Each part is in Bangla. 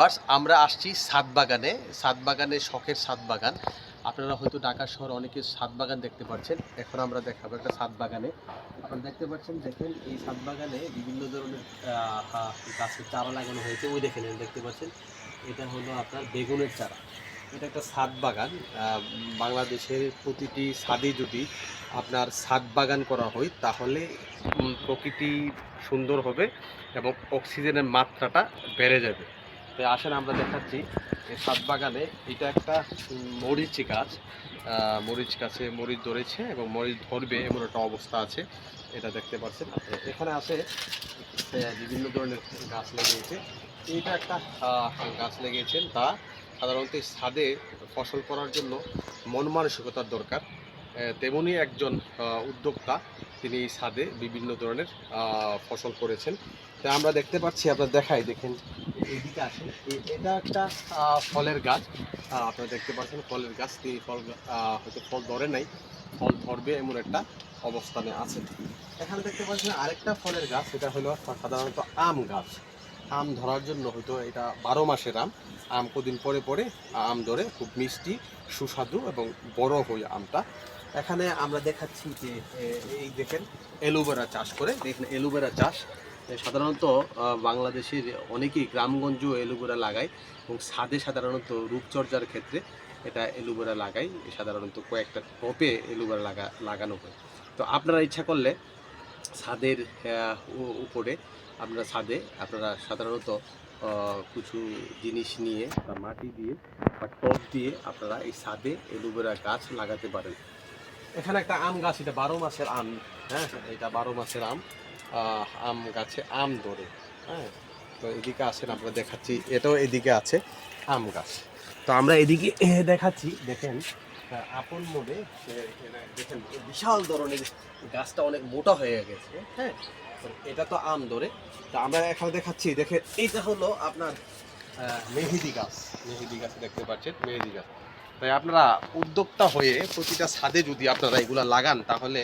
ফার্স্ট আমরা আসছি সাত বাগানে সাত বাগানে শখের সাত বাগান আপনারা হয়তো ঢাকা শহর অনেকে সাত বাগান দেখতে পাচ্ছেন। এখন আমরা দেখাবো একটা সাত বাগানে আপনারা দেখতে পাচ্ছেন, দেখেন, এই সাত বাগানে বিভিন্ন ধরনের গাছের চারা লাগানো হয়েছে। ওই দেখেন দেখতে পাচ্ছেন। এটা হলো আপনার বেগুনের চারা। এটা একটা সাত বাগান বাংলাদেশের প্রতিটি ছাদে যদি আপনার সাত বাগান করা হয়, তাহলে প্রকৃতি সুন্দর হবে এবং অক্সিজেনের মাত্রাটা বেড়ে যাবে। তো আসেন আমরা দেখাচ্ছি সাত বাগানে। এটা একটা মরিচ গাছ। মরিচ গাছে মরিচ ধরেছে এবং মরিচ ধরবে এমন একটা অবস্থা আছে। এটা দেখতে পাচ্ছেন এখানে আছে বিভিন্ন ধরনের গাছ লেগেছে। এইটা একটা গাছ লেগেছেন। তা সাধারণত ছাদে ফসল করার জন্য মন মানসিকতার দরকার। তেমনি একজন উদ্যোক্তা তিনি ছাদে বিভিন্ন ধরনের ফসল করেছেন। তা আমরা দেখতে পাচ্ছি, আপনার দেখাই, দেখেন। এইদিকে আসেন। এটা একটা ফলের গাছ। আপনারা দেখতে পাচ্ছেন ফলের গাছ। তিনি ফল হয়তো ফল ধরে নাই। ফল ধরবে এমন একটা অবস্থানে আছে। এখানে দেখতে পাচ্ছেন আরেকটা ফলের গাছ। এটা হলো সাধারণত আম গাছ। আম ধরার জন্য হয়তো এটা বারো মাসের আম। আম কদিন পরে পরে আম ধরে খুব মিষ্টি, সুস্বাদু এবং বড় হয় আমটা। এখানে আমরা দেখাচ্ছি যে এই দেখেন এলোভেরা চাষ করে। দেখেন এলোভেরা চাষ সাধারণত বাংলাদেশের অনেকেই গ্রামগঞ্জেও এলোভেরা লাগায় এবং ছাদে সাধারণত রূপচর্চার ক্ষেত্রে এটা এলোভেরা লাগাই সাধারণত কয়েকটা টপে এলোভেরা লাগা, লাগানো হয়। তো আপনারা ইচ্ছা করলে ছাদের উপরে আপনারা ছাদে, আপনারা সাধারণত কিছু জিনিস নিয়ে বা মাটি দিয়ে বা টপ দিয়ে আপনারা এই ছাদে এলোভেরা গাছ লাগাতে পারেন। এখানে একটা আম গাছ, এটা বারো মাসের আম হ্যাঁ? এটা বারো মাসের আম। আম গাছে আম ধরে হ্যাঁ? তো এদিকে আসেন, আমরা দেখাচ্ছি, এটাও এদিকে আছে আম গাছ। তো আমরা এদিকে দেখাচ্ছি, দেখেন আপন মোড়ে দেখেন, বিশাল ধরনের গাছটা অনেক মোটা হয়ে গেছে হ্যাঁ? এটা তো আম ধরে। তো আমরা এখানে দেখাচ্ছি, দেখেন, এইটা হলো আপনার মেহেদি গাছ। মেহেদি গাছ দেখতে পাচ্ছেন, মেহেদি গাছ। তাই আপনারা উদ্যোক্তা হয়ে প্রতিটা ছাদে যদি আপনারা এগুলা লাগান, তাহলে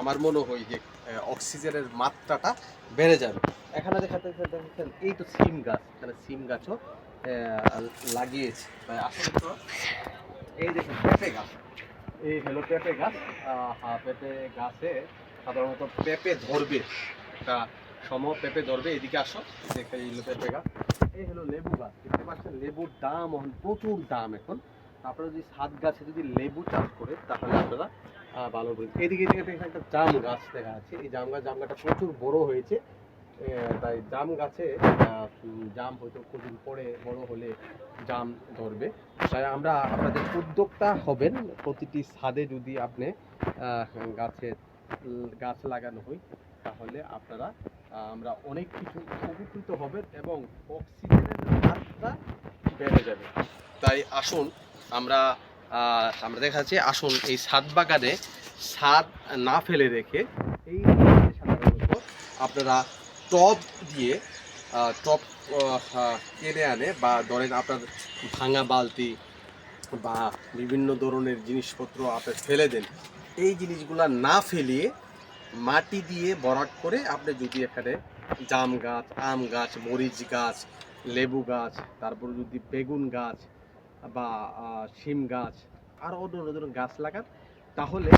আমার মনে হয় যে অক্সিজেনের মাত্রাটা বেড়ে যাবে। এখানে দেখাতে দেখেন, এই তো সিম গাছ, এখানে সিম গাছও লাগিয়েছে। তাই আসলে তো, এই দেখেন, পেঁপে গাছ। এই হলো পেঁপে গাছ। পেঁপে গাছে সাধারণত পেঁপে ধরবে। একটা সম পেঁপে ধরবে, এদিকে আসো, দেখে এই হলো পেঁপে গাছ। এই হলো লেবু গাছ। দেখতে পাচ্ছেন, লেবুর দাম এখন প্রচুর দাম এখন। আপনারা যদি সাত গাছে যদি লেবু চাষ করে, তাহলে আপনারা ভালো হবে এদিকে এদিকে দেখেন একটা জাম গাছ দেখা যাচ্ছে। এই জাম গাছ, জাম গাছটা প্রচুর বড় হয়েছে। তাই জাম গাছে জাম হয়তো কদিন পরে বড় হলে জাম ধরবে। তাই আমরা, আপনাদের উদ্যোক্তা হবেন। প্রতিটি ছাদে যদি আপনি গাছে, গাছ লাগানো হয়, তাহলে আপনারা আমরা অনেক কিছু উপকৃত হবেন এবং অক্সিজেনের মাত্রা বেড়ে যাবে। তাই আসুন আমরা আমরা দেখা যাচ্ছে আসুন এই ছাদ বাগানে ছাদ না ফেলে রেখে এই সাধারণত আপনারা টব দিয়ে আহ, কিনে আনে বা ধরেন আপনার ভাঙা বালতি বা বিভিন্ন ধরনের জিনিসপত্র আপনি ফেলে দেন। এই জিনিসগুলা না ফেলিয়ে মাটি দিয়ে ভরাট করে আপনি যদি এখানে জাম গাছ আম গাছ মরিচ গাছ লেবু গাছ তারপরে যদি বেগুন গাছ বা শিম গাছ আর অন্য অন্য গাছ লাগান, তাহলে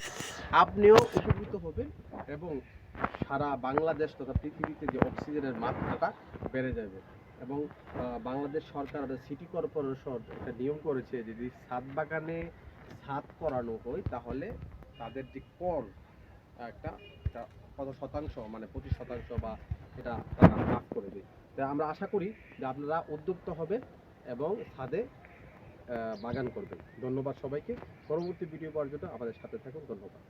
আপনিও উপকৃত হবেন এবং সারা বাংলাদেশ তথা পৃথিবীতে যে অক্সিজেনের মাত্রাটা বেড়ে যাবে। এবং বাংলাদেশ সরকার সিটি কর্পোরেশন একটা নিয়ম করেছে যদি ছাদ বাগানে ছাদ করানো হয়, তাহলে তাদের যে কর, একটা কত শতাংশ মানে পঁচিশ শতাংশ বা এটা তারা করে দেয়। তাই আমরা আশা করি যে আপনারা উদ্যুক্ত হবেন এবং ছাদে বাগান করবেন। ধন্যবাদ সবাইকে। পরবর্তী ভিডিও পর্যন্ত আমাদের সাথে থাকুন। ধন্যবাদ।